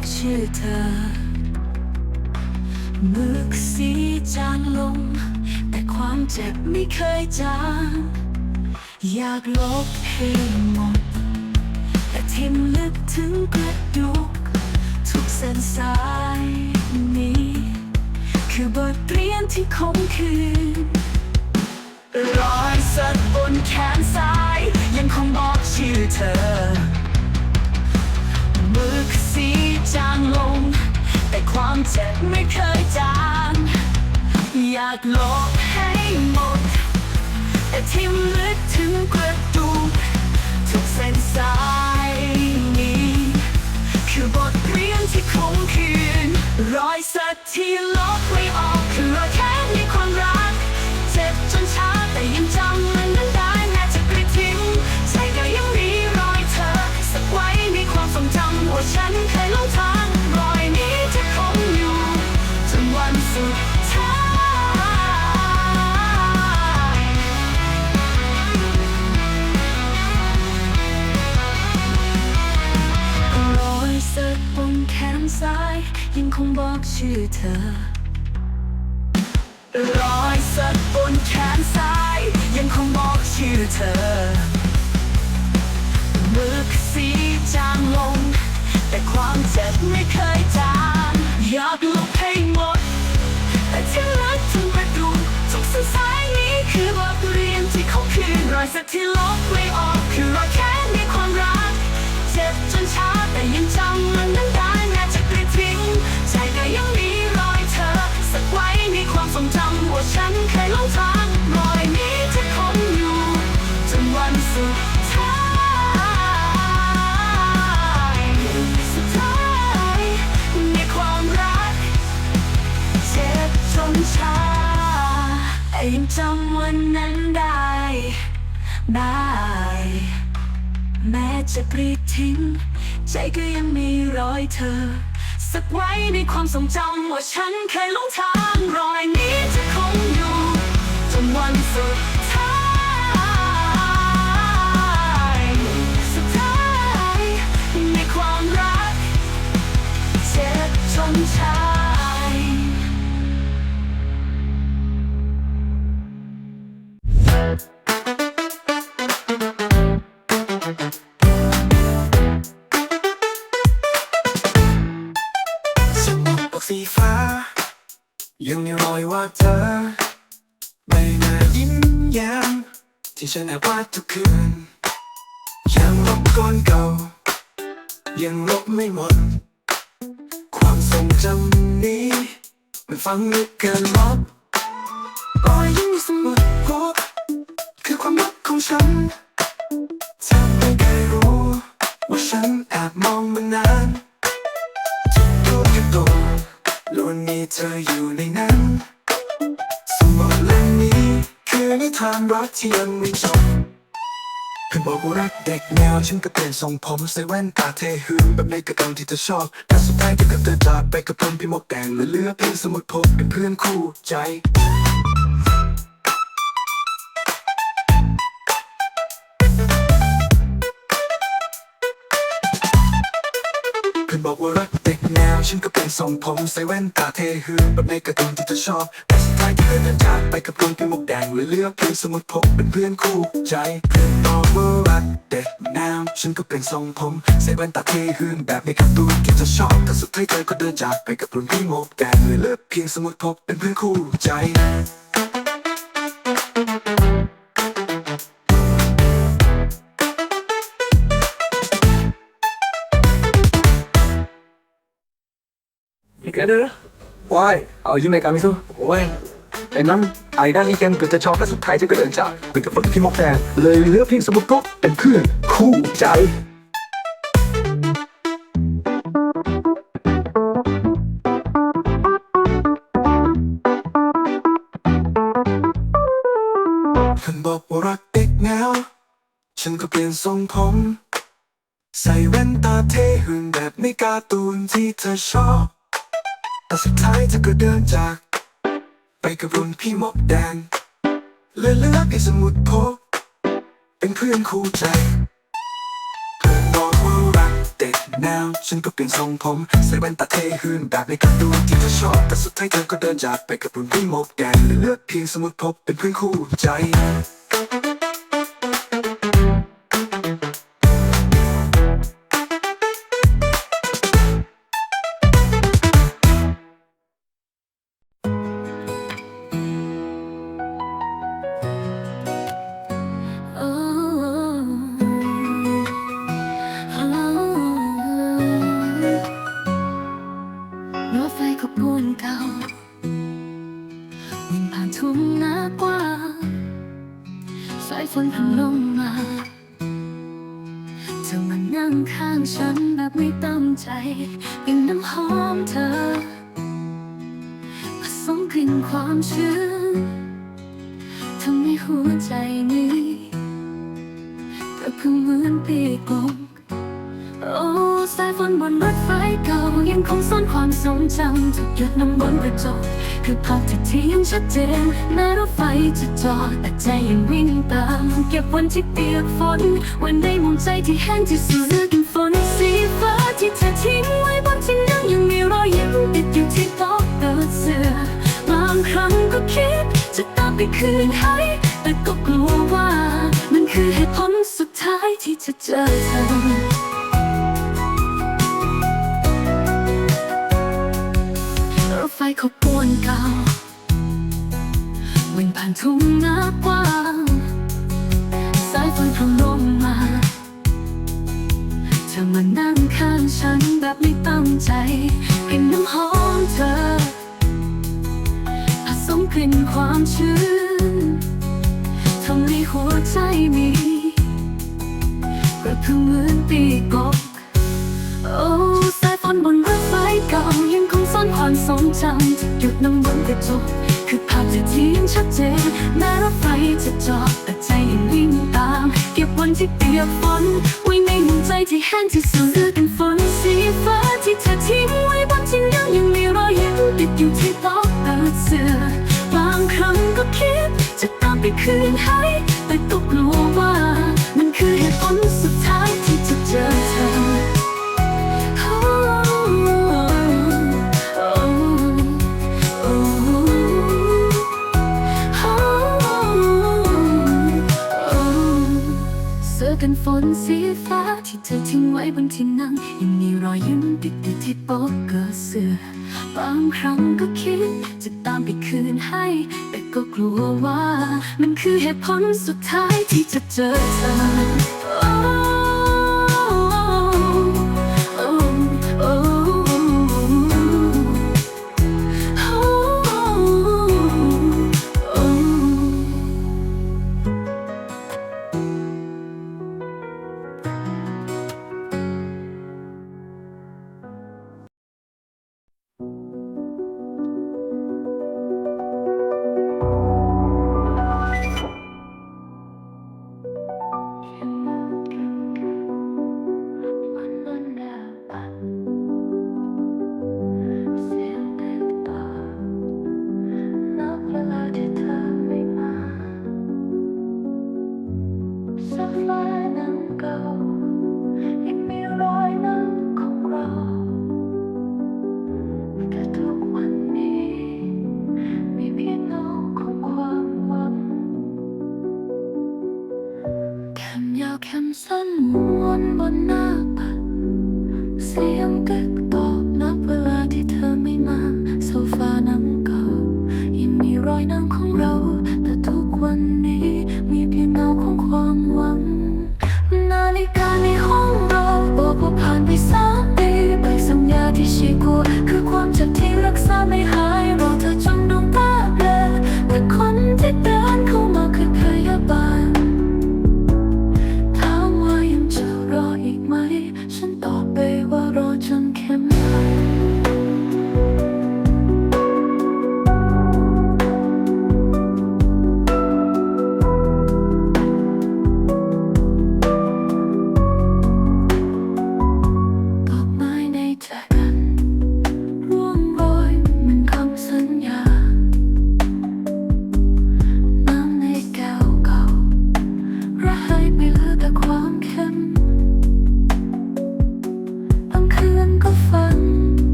กชื่อเธอมึกสีจางลง แต่ความเจ็บไม่เคยจางอยากลบให้หมด แต่ทิ่มลึกถึงกระดูก ทุกเส้นสายนี้ คือบทเรียนที่คงคืนรอยสักบนแขนซ้าย ยังคงบอกชื่อเธอมึกสี จางลง แต่ความเจ็บไม่เคยจาง อยากลบให้หมด แต่ทิ่มลึกถึงกระดูกทุกเส้นสายนี้ คือบทเรียนที่คงคืน รอยสักที่ลบไม่ออก แขนซ้ายยังคงบอกชื่อเธอ รอยสักบนแขนซ้ายยังคงบอกชื่อเธอมึกสีจางลง แต่ความเจ็บไม่เคยจางอยากลบให้หมด แต่ที่ลึกถึงกระดูทุกเส้นสายนี้คือบทเรียนที่เขาคืนรอยสักที่ลบไม่ออกคือรอยแค่ในความรัก จะปลิดทิ้ง ใจก็ยังมีรอยเธอ สักไว้ในความทรงจำว่าฉันเคยหลงทางรอยนี้จะคงอยู่จนวันสุดท้ายสุดท้ายในความรักเจ็บจนชา ฉันแอบวาดทุกคืน ยังลบก้อนเก่า ยังลบไม่หมด ความทรงจำนี้ มันฟังลึกเกินลบรอยยิ้มในสมุดพกคือความลับของฉันเธอไม่เคยรู้ ว่าฉันแอบมองมานานตัวกับตัวล้วนมีเธออยู่ใน รักที่ยังไม่จบเพื่อนบอกว่ารักเด็กแนวฉันก็เปลี่ยนทรงผมใส่แว่นตาเทหืนแบบในกระตังที่เธอชอบแต่สุดท้ายเธอก็เธอจากไปกับผมพี่หมกแดงเลือเลือเพียงสมุดพกเป็นเพื่อนคู่ใจ บอกว่ารักเด็กแนว ฉันก็เป็นทรงผมใส่แว่นตาเทหืนแบบในการ์ตูนที่เธอชอบ แต่สุดท้ายเธอเดินจากไปกับคนเป็นมวกแดงเหลือเลือเพียงสมุดพกเป็นเพื่อนคู่ใจเพื่อนบอกว่ารักเด็กแนว ฉันก็เป็นทรงผมใส่แว่นตาเทหืนแบบในการ์ตูนที่เธอชอบแต่สุดท้ายเธอก็เดินจากไปกับรุ่นพี่มวกแดงเหลือเลือเพียงสมุดพกเป็นเพื่อนคู่ใจ Together? Why? Are you make Amisu? Why? ไอ้นั้นไอ้ด้านนี้กันเกิดจะชอบและสุดท้ายจะก็เดินจากเป็นกับพี่มกแดงเลยเลือกเพียงสมุดพกเป็นเพื่อนคู่ใจเพื่อนบอกว่ารักเด็กแนวฉันก็เปลี่ยนทรงผม ใส่แว่นตาเท่หึงแบบในการ์ตูนที่เธอชอบ แต่สุดท้ายเธอก็เดินจาก ไปกับรุ่นพี่มกแดงเลือเลือเพียสมุดพกเป็นเพื่อนคู่ใจเพื่อนบอกว่ารักเด็กแนว ฉันก็เปลี่ยนทรงผมใส่แว่นตาเท่ขึ้นแบบในการ์ตูนที่เธอชอบแต่สุดท้ายเธอก็เดินจากไปกับรุ่นพี่มกแกนเลือกเพียงสมุดพบเป็นเพื่อนคู่ใจ ความชื้นทำให้หัวใจนี้ก็เพิ่งเหมือนปีกงโอ้สายฝนบนรถไฟเก่ายังคงซ่อนความทรงจำทุกหยดน้ำบนกระจกคือภาพที่ที่ยังชัดเจนแม้รถไฟจะจอดแต่ใจยังวิ่งตาม เก็บวันที่เปียกฝน วันในมุมใจที่แห้งที่สุดเลือกกินฝนสีฟ้าที่เธอทิ้งไว้บนที่นั่งยังมีรอยยิ้ม รั้งก็คิด จะตามไปคืนให้ แต่ก็กลัวว่า มันคือเหตุผลสุดท้ายที่จะเจอเธอรถไฟขบวนเก่าวิ่งผ่านทุ่งนากว้างสายฝนพรำลงมาเธอมานั่งข้างฉันแบบไม่ตั้งใจกลิ่นน้ำหอมเธอ กลิ่นความชื้นทำให้หัวใจมีกระเพื่อมเหมือนปีกบโอ้สายฝนบนรถไฟเก่ายังคงซ่อนความทรงจำที่หยุดน้ำบนกระจกคือภาพที่ที่ยังชัดเจนแม้รถไฟจะจอดแต่ใจยังวิ่งตาม เก็บวันที่เปียกฝนไว้ในหัวใจที่แห้งที่สุดเลือกเป็นฝนสีฟ้าที่เธอทิ้งไว้บนที่นั่งยังมีรอยยิ้มติดอยู่ที่ คืนให้แต่ก็กลัวว่า มันคือเหตุผลสุดท้ายที่จะเจอเธอ เสื้อกันฝนสีฟ้า ที่เธอทิ้งไว้บนที่นั่ง ยังมีรอยยิ้มติดอยู่ที่โป๊กเกอร์เสื้อบางครั้งก็คิดจะตามไปคืนให้ แต่ก็กลัวว่า มันคือเหตุผลสุดท้ายที่จะเจอเธอ สักฟ้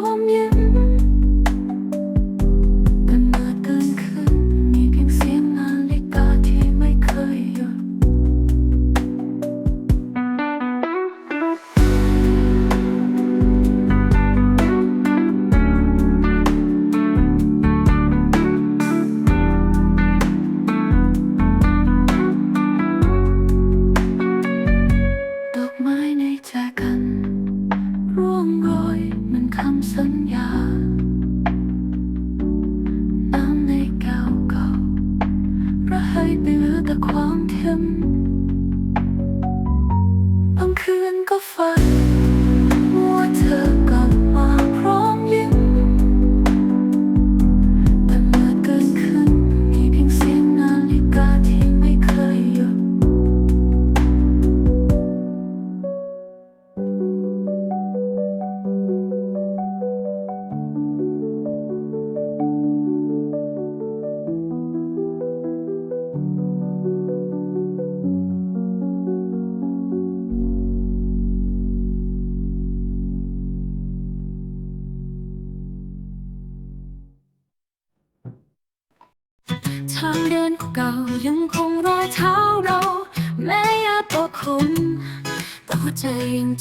from you.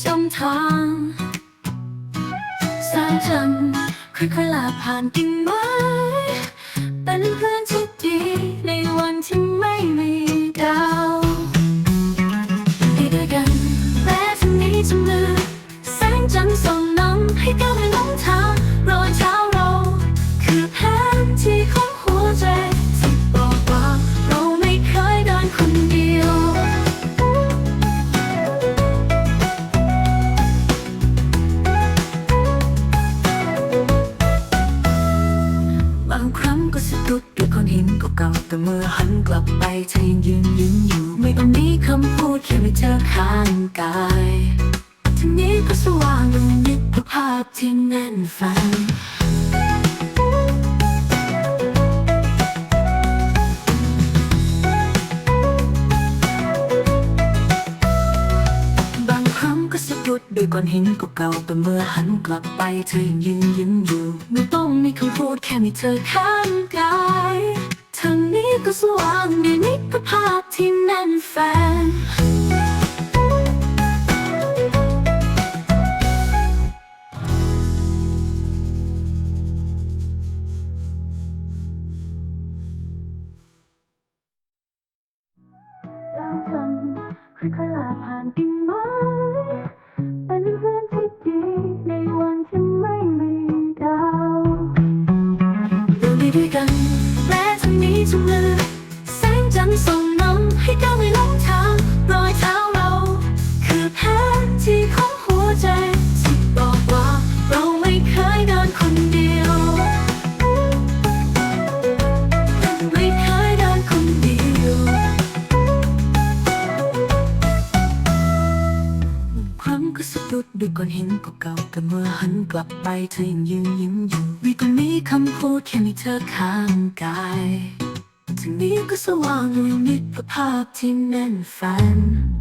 จมทางสายจันค่อยๆลาผ่านกิ่งไม้เป็นเพล ก้อนหินก็เก่าแต่เมื่อหันกลับไปเธอยังยิ้มยิ้มอยู่ ไม่ต้องมีคำพูดแค่มีเธอข้างกายทางนี้ก็สว่างในนิกภาพที่แน่นแฟนค่อยๆลาผ่านดิน ก้อนหินเก่าๆแต่เมื่อหันกลับไปเธอยังยืนยิ้มอยู่วีก้อนนี้คำพูดแค่มีเธอข้างกายถึงนี้ก็สว่างอยู่นิดภาพที่แน่นแฟน